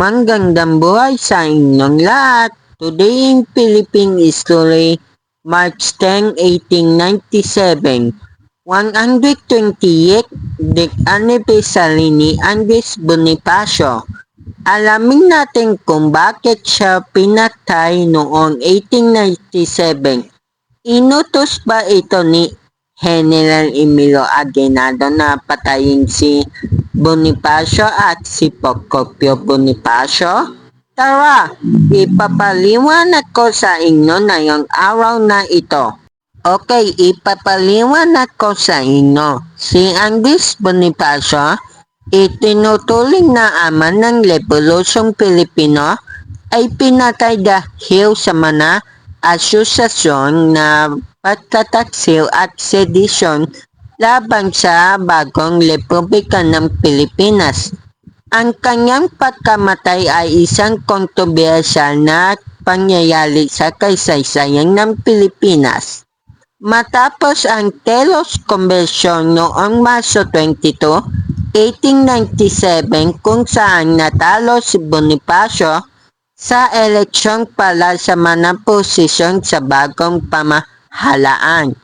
Manggandang buhay sa inyong lahat. Today in Philippine History, March 10, 1897. 128th Dick Anniversary ni Andres Bonifacio. Alamin natin kung bakit siya pinatay noong 1897. Inutos ba ito ni General Emilio Aguinaldo na patayin si Bonifacio at si Procopio Bonifacio? Tara, ipapaliwanag ko sa inyo na yung araw na ito. Okay, ipapaliwanag ko sa inyo. Si Andres Bonifacio, itinutuling na ama ng Revolusyong Pilipino, ay pinatay dahil sa mana asusasyon na pagtataksil at sedisyon laban sa bagong Republika ng Pilipinas. Ang kanyang pagkamatay ay isang kontrobersyal na pangyayari sa kaysaysayan ng Pilipinas. Matapos ang Telos Conversion noong Marso 22, 1897 kung saan natalo si Bonifacio sa eleksyon pala sa manang posisyon sa bagong pamahalaan.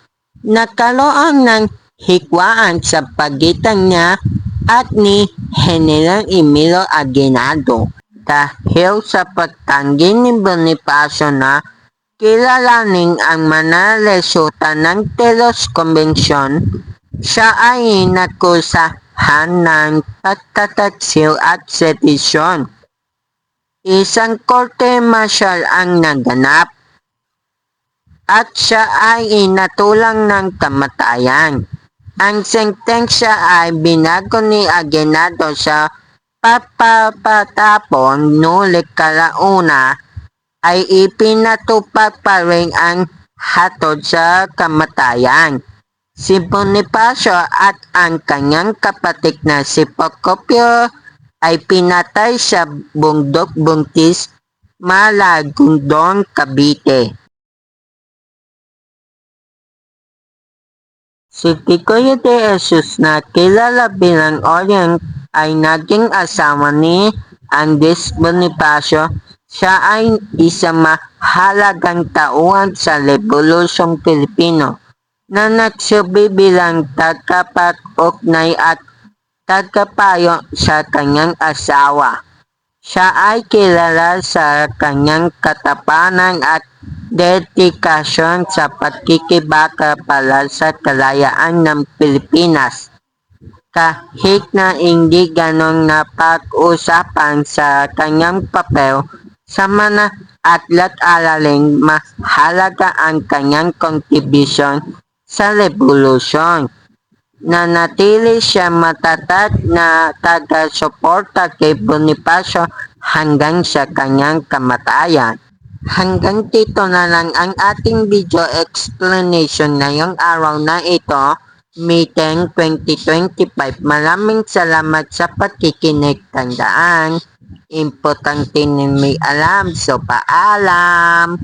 Nagkaroon ng hikwaan sa pagitan niya at ni General Emilio Aguinaldo dahil sa pagtanggi ni Bonifacio na kilalanin ang manalesuta ng Telos Convention, siya ay nakusahan ng pagtataksil at sedisyon. Isang korte martial ang naganap at siya ay inatulang ng kamatayan. Ang sentensya ay binago ni Aguinaldo sa papapatapon nulit kalauna ay ipinatupad pa rin ang hatod sa kamatayan. Si Bonifacio at ang kanyang kapatid na si Procopio ay pinatay sa bundok buntis Malagundong, Cavite. Si Ticoyo de Jesus na kilala bilang Orient ay naging asawa ni Andres Bonifacio. Siya ay isang mahalagang tauhan sa Revolusyong Pilipino na nagsabi bilang tagapag-uknay at tagapayo sa kanyang asawa. Siya ay kilala sa kanyang katapanan at dedikasyon sa pagkikibaka para sa kalayaan ng Pilipinas. Kahit na hindi ganong napag-usapan sa kanyang papel sa mga atlat alaling mahalaga ang kanyang kontribusyon sa revolusyon. Nanatili siya matatag na taga-suporta kay Bonifacio hanggang sa kanyang kamatayan. Hanggang dito na lang ang ating video explanation ngayong araw na ito, May 10, 2025. Maraming salamat sa pakikinig. Tandaan, importante na may alam. So, paalam!